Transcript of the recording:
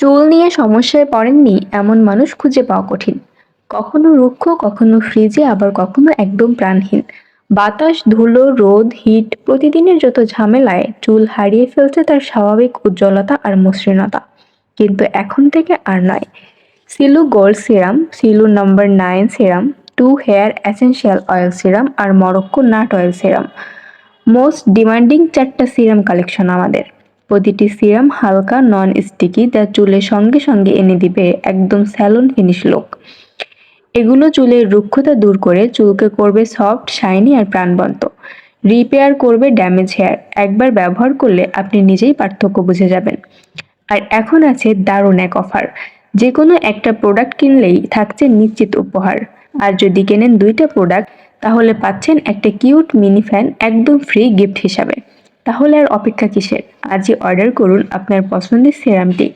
চুল নিয়ে সমস্যায় পড়েননি এমন মানুষ খুঁজে পাওয়া কঠিন। কখনো রুক্ষ, কখনো ফ্রিজে, আবার কখনো একদম প্রাণহীন। বাতাস, ধুলো, রোদ, হিট প্রতিদিনের যত ঝামেলায় চুল হারিয়ে ফেলছে তার স্বাভাবিক উজ্জ্বলতা আর মসৃণতা। কিন্তু এখন থেকে আর নয়। Silu gold serum, Silu number nine serum, two hair essential oil serum আর Morocco nut oil serum. Most demanding চারটা সিরাম কালেকশন আমাদের। প্রতিটি সিরাম হালকা নন স্টিকি যা চুলের সঙ্গে সঙ্গে এনে দিবে একদম স্যালন ফিনিশ লুক। এগুলো চুলের রুক্ষতা দূর করে চুলকে করবে সফট, শাইনি আর প্রাণবন্ত। রিপেয়ার করবে ড্যামেজ হেয়ার। একবার ব্যবহার করলে আপনি নিজেই পার্থক্য বুঝে যাবেন। আর এখন আছে দারুণ এক অফার। যে কোনো একটা প্রোডাক্ট কিনলেই থাকছে নিশ্চিত উপহার। আর যদি কেনেন দুইটা প্রোডাক্ট, তাহলে পাচ্ছেন একটা কিউট মিনি ফ্যান একদম ফ্রি গিফট হিসাবে। তাহলে আর অপেক্ষা কিসের? আজই অর্ডার করুন আপনার পছন্দের সিরামটি